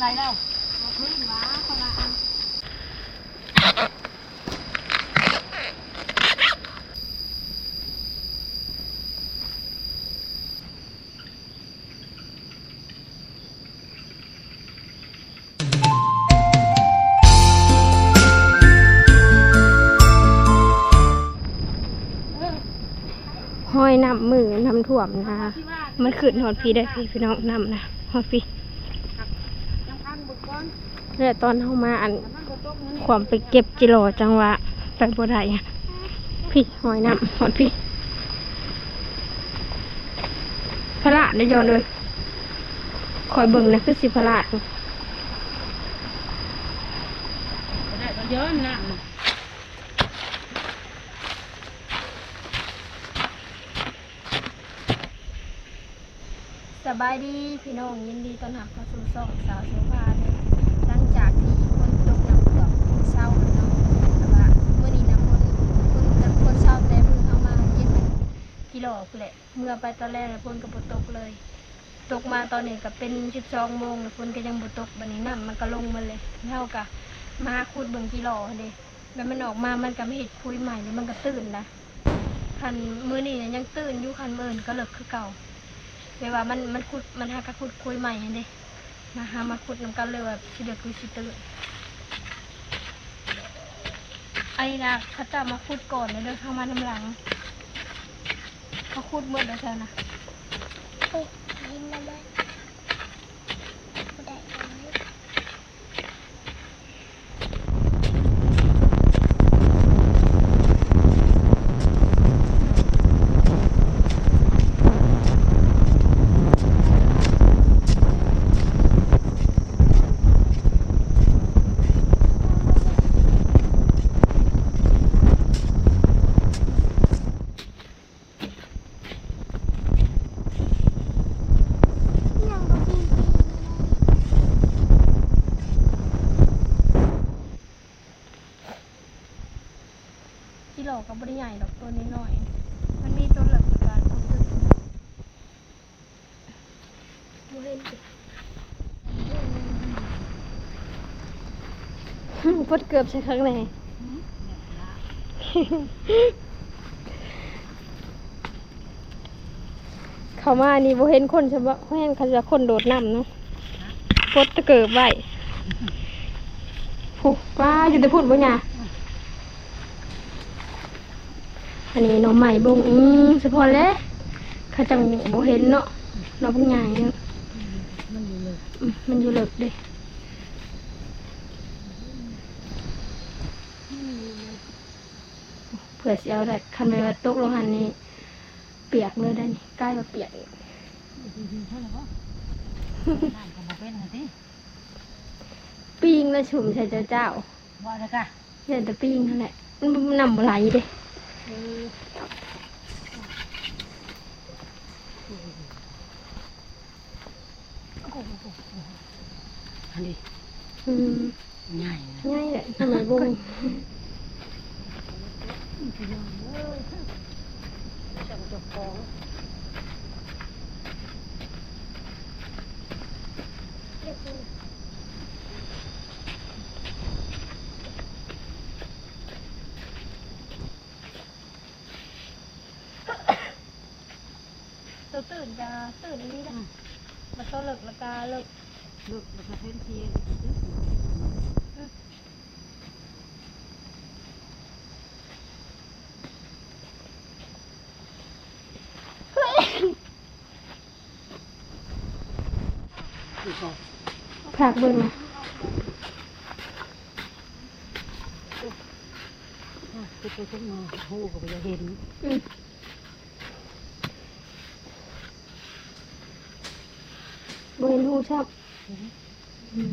ไรแล้วพื้นว้าคนละอันห้อยน้ำมือน้ำท่วมนะ มันขึ้นหอดพีได้พี่พี่น้องน้ำนะหอดพี่ ยังพันบุกก้อน แล้วตอนเข้ามาอันความไปเก็บจิโรจังหวะไปบ่ได้พี่หอยน้ำหอดพี่พระราชได้ย้อนเลยคอยเบิ่งนะคือสิพระราชได้ก็เยอะนะสบายดีพี่น้องยินดีต้อนรับเข้าสู่ช่องสาวโสภาเด้อหลังจากที่คนตกน้ำท่วมเศร้าแล้วเนาะแต่ว่าเมื่อนี้นะคนคนน้ำคนเศร้าแต่เพิ่งเอามาเย็น กิโลพุ่นแหละ เมื่อไปตอนแรกเลยฝนก็บ่ตกเลย ตกมาตอนนี้ก็เป็น12โมงแล้วฝนก็ยังบ่ตกบัดนี้น้ำมันก็ลงมาเลยเท่ากับมาขุดเบิ่งกิโลเด้แล้วมันออกมามันก็ไม่เห็ดคุยใหม่แล้วมันก็ตื่นนะคันมือนี่ยยังตื่นอยู่คันมืออื่นก็เลิกคือเก่าเวลามันมันขุดมันหากระขุดคุยใหม่เด้มาหามาขุดนำกันเลยว่าสิเดือคือสิตื่นไอ้นะเขาจะมาขุดก่อนแล้วเดินเข้ามาน้ำหลัง ขุดเมื่อเดี๋ยวเธอนะยินล้วได้ได้ ที่หลอกก็บริใหญ่หรอกตัวนี้หน่อยๆมันมีตัวเหลือกในการขุดขึ้นบ่เห็นสิ พดเกือบใช่ครั้งไหนเขามานี่บ่เห็นคนใช่ปะเห็นเขาจะคนโดดน้ำเนาะพดตะเกิบไว้โหป้าอยู่แต่พุ่นบ่เนี่ยอันนี้น้องใหม่บงอืมสะพอแล้วเขาจังบ่เห็นเนาะเราเพิ่งใหญ่เนาะมันอยู่เลยอืมมันอยู่เลิกเด้ เผื่อเสิเอาได้คันไปว่าตกลงหันนี่เปียกเลยได้นี่ใกล้มาเปียกอีกปิ้งแล้วชุ่มใส่เจ้าเจ้าว่าเลยค่ะเดี๋ยวแต่ปิ้งนั่นแหละมันนำไหลเด้อันนี้ง่ายง่ายแหละทำไมบุ้ง จังจะฟ้องตัวตื่นจะตื่นนี่นะมาโตเลิกแล้วก็เลิกลูกแล้วก็เพิ่นเทียน ผักเบิ่งนะไปไปขึ้นมาหูก็บ่จะเห็นอืมบ่เห็นหูชับอืม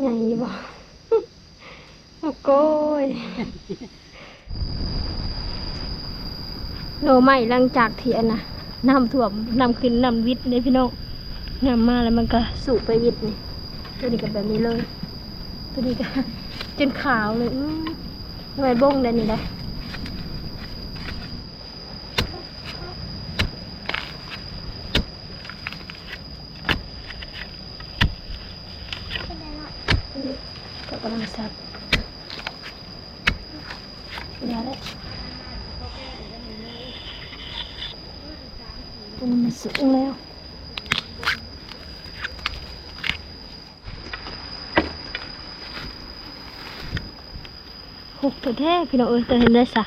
ใหญ่บ่โอ้โก้ยโลใหม่หลังจากเทียนนะ น้ำท่วมน้ำขึ้นน้ำวิทย์เลยพี่น้องน้ำมาแล้วมันก็สูบไปวิทนี่ตัวนี้ก็แบบนี้เลย ตัวนี้ก็จนขาวเลยหน่วยบ้งเดนนี่แหละกำลังสับ สูงแล้วหกตัวแท้พี่น้องเอ้ยแต่เห็นได้สะ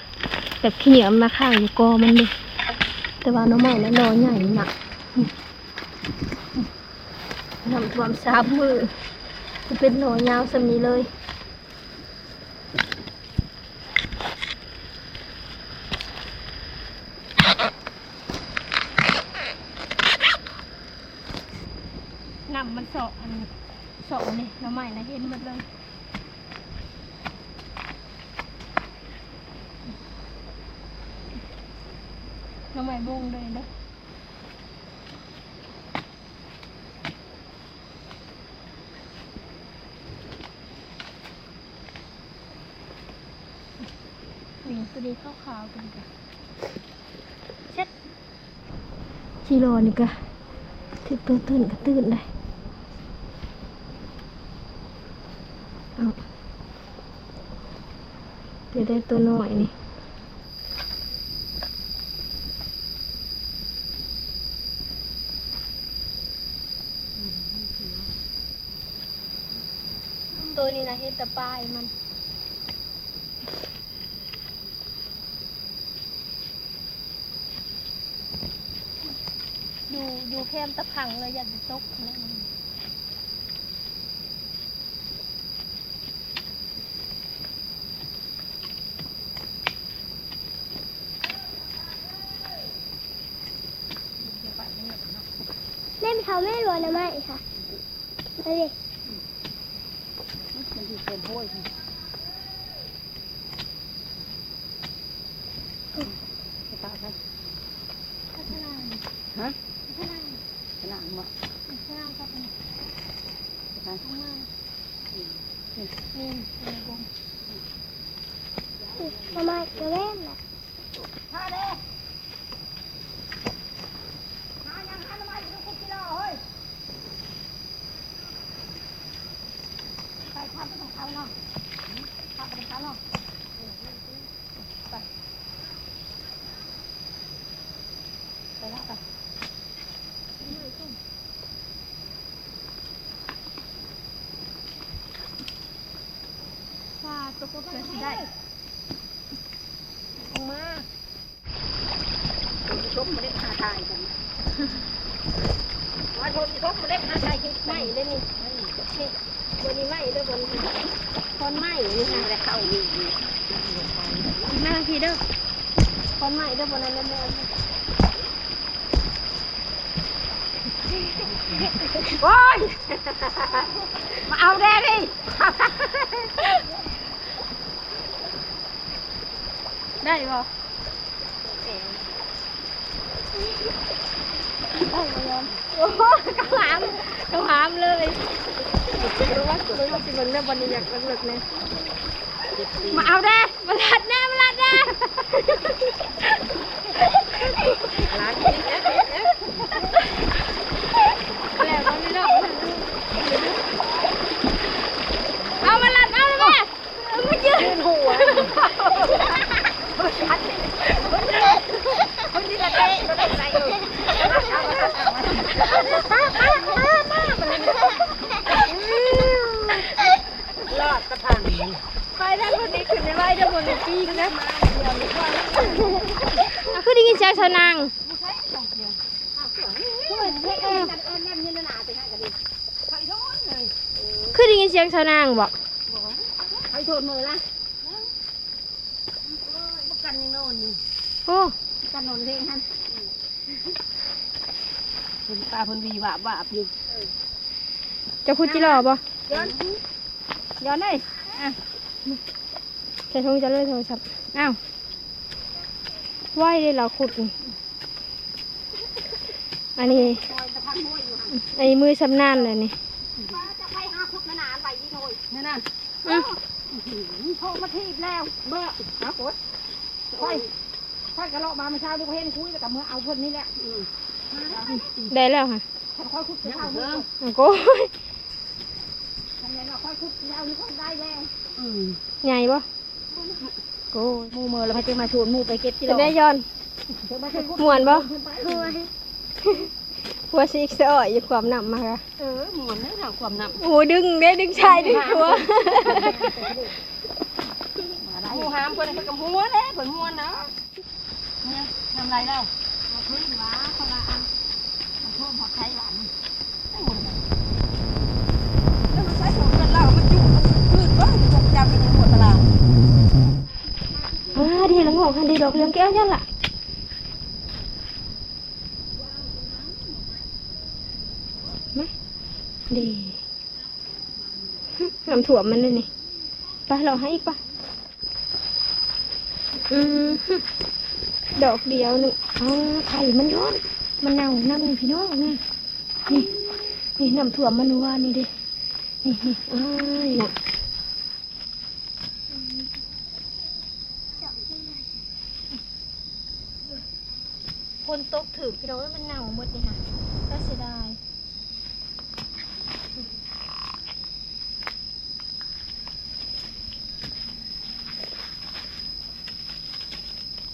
แบบขี้เหนียวมาข้างอยู่กอมันเลยแต่ว่าน้องใหม่แล้วนอนใหญ่หนักนำท่วมสามมือจะเป็นหนอนยาวสำนี้เลย นำมันเสาะอัน เสาะนี่น้ำใหม่นะเห็นหมดเลยน้ำใหม่บงเลยเด้อนี่ตัวนี้ขาวๆกันกันเช็ดชิโร่นี่ก็ถึกตัวตื่นก็ตื่นได้เอา เดี๋ยวได้ตัวน้อยนี่ตัวนี้นะเห็ดตะปลายมันอยู่อยู่แคมตะพังเลยอยากจะตกนะมันเดี๋ยวไปไม่หมดเนาะ แม่ไป ทำแม่รวนะไม่ค่ะไปดิมันเป็นห้วยค่ะไปตากัน ข้างล่าง ฮะ ข้างล่าง ขนาดมา ข้างล่างครับ ไปกัน ข้างล่าง นี่ในวง มาไม่กระเว้นน่ะ ไปแล้วไป ว่าตัวก็เกิดได้ออกมา ชมมาเล่นหาทายกันมาชมชมมาเล่นหาทายคิด ไห ไห ม ม เลยนี่นี่บนนี้ไหมเลยบนนี้ คนไหมนี่ไม่ค่ะได้เข้าอยู่มาทีเด้อคนไหมเด้อบนนั้นแล้วแม่โอ้ยมาเอาแดดิ ได้บ่โอ้โหกระหามกระหามเลย รู้ว่ารู้ว่าสิมันเรื่องบนนี้อยากเลิกๆเนี่ยมาเอาแดมาลัดแน่มาลัดแน่ร้าน แล้วก็ไม่ต้องเอามาลัดเอาเลยแม่เอามายืน ยืนหัวชัดเลยคนที่ละเตะก็ได้ใจอยู่รอดกระพัง ไปทางคนนี้ขึ้นในไว้เดี๋ยวบนในปีกนะอะคือได้ยินเสียงชาวนาง ช่วยให้กันกันเอิ้นแนมยืนหนาไปให้กันดิใครโดนเลย คือได้ยินเสีย งชาวนางบอกใครโดนมือละประกันยังโน่นอยู่โอ้ประกันโน่นเพลงท่านคุณตาเพิ่นวีวาบวาบอยู่เจะพูดจิหล่อบ่ย้อนย้อนเลยอะใช้ทงจะเลยโทรศัพท์อ้าวไหวเลยเหราขุดนี่อันนี้คอยตะพันห้วยอยู่หันอันนี้มือสำนานเลยนี่ โทรมาทีบแล้วเมื่อหาโคตรค่อยค่อยกระเลาะมาเมื่อเช้าดูเห็นคุยแล้วกับเมื่อเอาเพิ่นนี่แหละได้แล้วค่ะค่อยคุดเช้าเมื่ออะโก้ยทำไงเราค่อยคุดเช้านี่ค่อยได้แล้วใหญ่บ่โอ้ยหมู่เมือแล้วพาจะมาชวนหมู่ไปเก็บที่จะดอกได้ย้อนเดี๋ยวมาชวนม่วนบ่ หัวหัวซีกเสอ่อยอยู่ความหนำมาค่ะเออหม่วนนะทางความหนักโอ้ดึงได้ดึงชายดึงหัวหมู่หามเพิ่นเพิ่นกับหัวเด้เพิ่นม่วนนะเนี่ยทำไรเล่าเอาพื้นหวาคนละอันมันเพิ่มผักไทยหวานได้หมดเลยแล้วมันใช้ของเงินเรามันจุพืชว่าจงจำเป็นหัวตลาดอ่าดีละโงกคันดีดอกเลี้ยงแก้วยันล่ะมา ดีน้ำถั่วมันเลยนี่ไปเราให้อีกปะอืมดอกเดียวหนึ่งอ๋อไข่มันย้อน มันเน่าน้ำนี่พี่น้องนี่นี่ นี่น้ำถั่วมันว่านี่ดิ นี่นี่อ้ายนะคนตกถือพี่น้องว่ามันเน่าหมดนี่ค่ะก็เสียดาย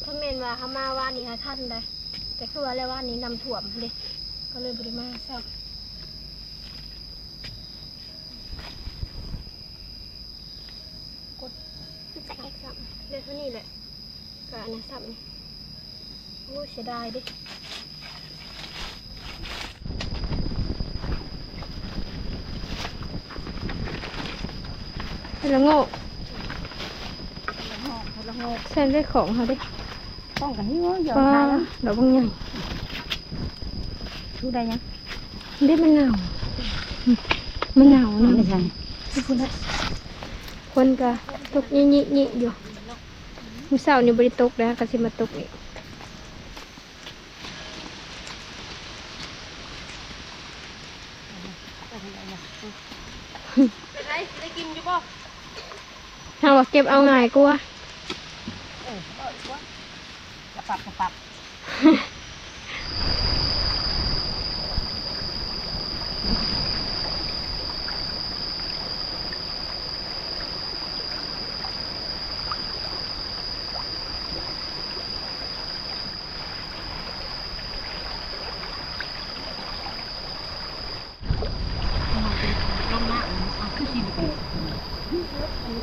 คอม เมนต์ว่าเขามาว่านี่ค่ะท่านเลยแต่คือว่าแล้วว่านี้นำถ่วมเลยก็เลยบริมาเศร้าดสับสับเดี๋ยวเท่านี้แหละก็อันนี้สับนี่โอ้เสียดายดิละโง่ละงอกละงอกเส้นได้ของเขาดิ ต้องกันนี่ว่าหยอดป้าทายแล้วดอกบางใหญ่ดูได้ยังได้มันหนาวอืมมันหนาวนะไม่ใช่คนก็ตกยี่ยี่ยี่อยู่มือเสาร์นี่บริตกแล้วก็สิมาตกอีกเป็นไรได้กินอยู่บ่ถ้าว่าเก็บเอาง่ายกว่าเออเออว่า จะปรับจะปรับ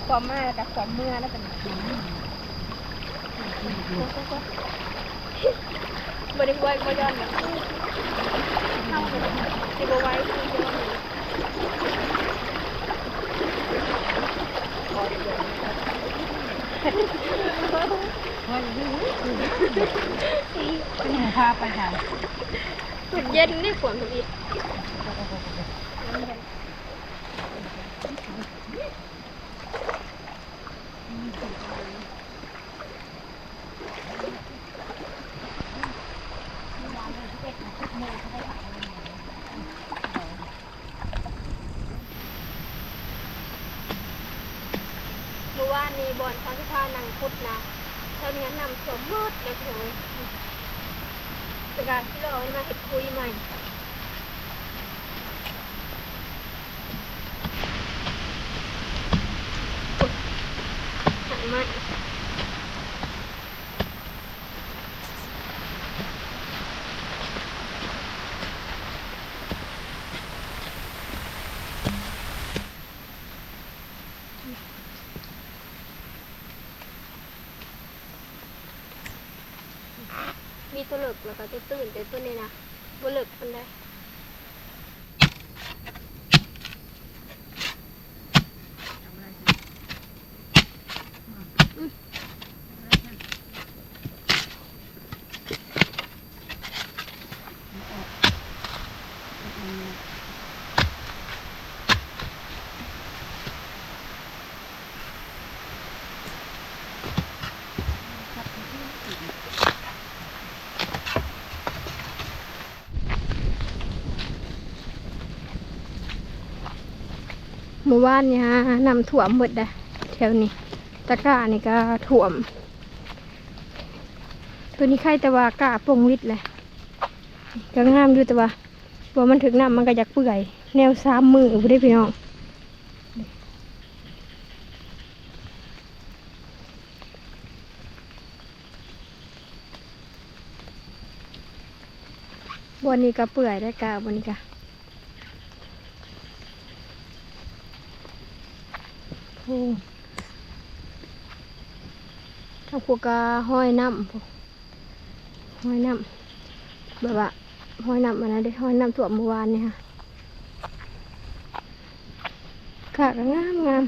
ความมากกับความเมื่อแล้วกันบริ ไว้ก็ย้อนแบบเข้าเลยสิบไว้เป็นหนูพาไปค่ะมันเย็นได้ฝนมันอีก เมื่อวานนี้บอลพันธุพานังพุทธนะเท่านี้นำสมมติเลยเถอะเป็นการที่เราเอามาเห็ดคุยใหม่หันมามีตัวเหลึก แล้วก็ตัวตื่นแต่ตัวนี้นะตัวเลึกมันได้ หมู่บ้านเนี่ยนำถ่วมหมดเลยแถวนี้ ตะกร้านี่ก็ถ่วม ตัวนี้ไข่แต่ว่ากาปงวิดเลยก็งามอยู่แต่ว่าพอมันถึงน้ำมันก็อยากเปื่อย แนวสามมือไม่ได้พี่น้องบนนี้ก็เปื่อยได้กาบนนี้ก็ะโอ้ถ้าพวกกะห้อยน้ำห้อยน้ำแบบว่าห้อยน้ำอันนั้นเด้ห้อยน้ำถ่วเมื่อวานเนี่ยค่ะค่ะก็งามงาม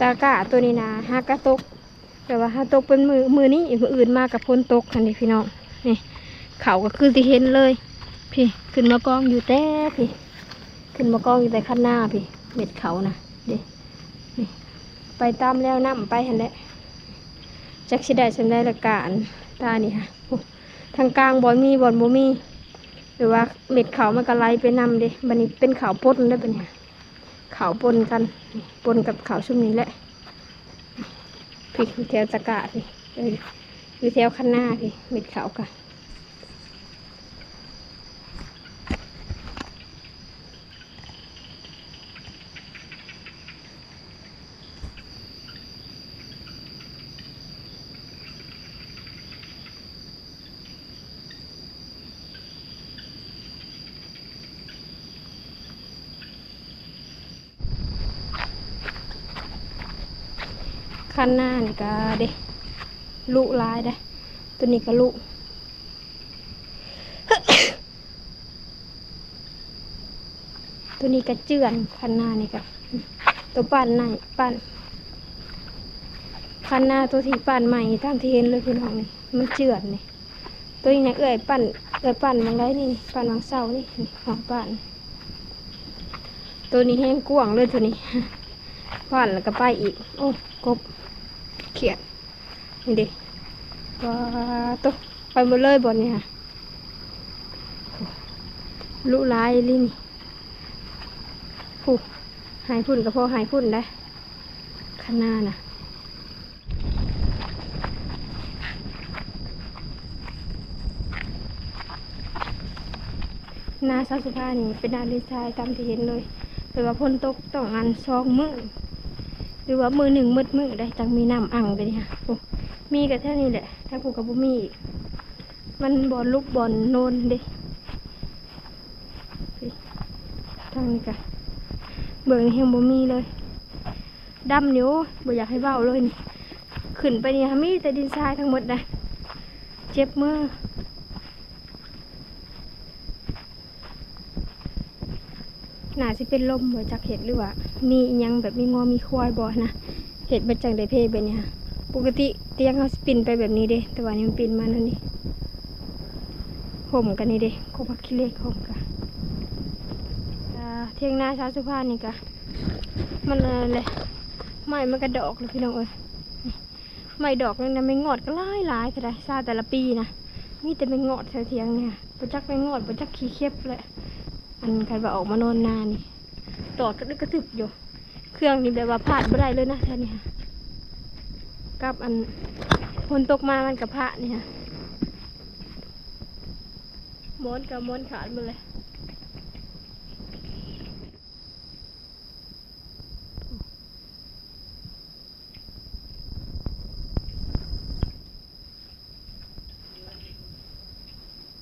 ตากะตัวนี้นะฮากะตกแต่ว่าฮาตกเป็นมือมือนี้มืออื่นมากับพ้นตกคันนี้พี่น้องนี่เขาก็คือที่เห็นเลย พี่ขึ้นมากองอยู่แต่พี่ ขึ้นมากองอยู่แต่ข้างหน้าพี่ เม็ดเขานะเด็นี่ไปตามแล้วน้ำไปหันแหละจักสิได้สำได้ละการตานี่ค่ะทางกลางบอลมีบอลบ่มีหรือว่าเม็ดเขามันก็ไหลไปนำเด้บันนี้เป็นเขาปนได้ปะเนี่ย ขาปนกันปนกับเขาชุ่มนี้แหละพี่อยู่แถวตะกาพี่เอ้ยอยู่แถวข้างหน้าพี่เม็ดเขากัน ข้างหน้านี่ก็เด้ลุลายได้ ตัวนี้ก็ลุตัวนี้ก็เจือนข้างหน้านี่ก็ตัวปั้นในปั้นข้างหน้าตัวที่ปั้นใหม่ตามที่เห็นเลยพี่น้องนี่มันเจือนนี่ตัวนี้เนี่ยเอ้ยปั้นเอ้ยปั้นบางไรนี่ปั้นบางเสานี่นี่ของปั้นตัวนี้แห้งกว้างเลยตัวนี้ปั้นแล้วก็ไปอีก โอ้กบ เขียดนี่ดิว้าตัวไปหมดเลยบนนี่ค่ะลุลายลิ้นผู้หายพุ่นกับพ่อหายพุ่นได้ข้างหน้าน่ะหนาซาสุภานี่เป็นนาดีไซน์ตามที่เห็นเลยแต่ว่าพ่นตกต้องงานซองมือ หรือว่ามือหนึ่งมืดมือได้จังมีน้ำอ่างไปนี่ค่ะโอ้มีกับแค่นี้แหละถ้าผูกกับบุมีอีกมันบอลลูกบอลโนนเด้ทางนี้กันเบิ่งนี่ยังบ่มีเลยดำนิ้วบ่อยากให้เบาเลยนี่ขึ้นไปนี่ค่ะมีแต่ดินทรายทั้งหมดนะเจ็บมือ น่าสิเป็นลมบ่จากเห็ดหรือว่า มียังแบบมีงอมีควายบ่นะเห็ดเป็นจังไดเพแบบนี้ค่ะปกติเตียงเขาสิปินไปแบบนี้เด้แต่ว่านี่มันปินมานั่นนี่ห่มกันนี่เด้โคพักขี้เล็กห่มกันเทียงนาชาวสุภาพนี่กะมันอะไรไม้มันกระดอกเลยพี่น้องเอ้ยไม้ดอกนั่นะไม่งอดก็หลายหลายแต่ได้ซาแต่ละปีนะมีแต่ไม่งอดแถวเทียงเนี่ยประจักไม่งอดประจักขี้เข็บเลย อันกันว่าออกมานอนนานนี่ตอดก็นึกกระถึกอยู่ เครื่องนี่แบบว่าพลาดไม่ได้เลยนะท่านนี่ค่ะกับอันฝนตกมามันกับพระนี่ค่ะม้วนกับม้วนขาดมดเลย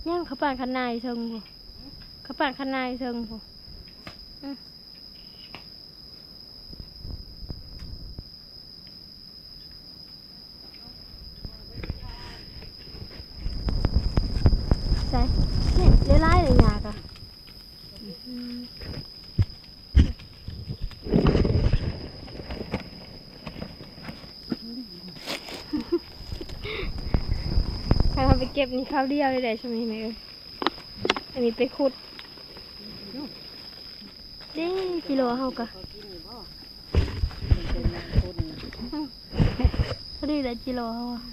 ย่างเขาปาดขนายเชิงบ่ เขาปาดขนายเชิงบ่ใช่เนี่ยเลี้ยไล่เลยยากอะถ้าเราไปเก็บนี่ข้าวเดียวเลยได้ใช่ไหมแม่เอ้ยอันนี้ไปขุดเด้ กิโลเฮากะพอดีได้กิโลเฮาอะ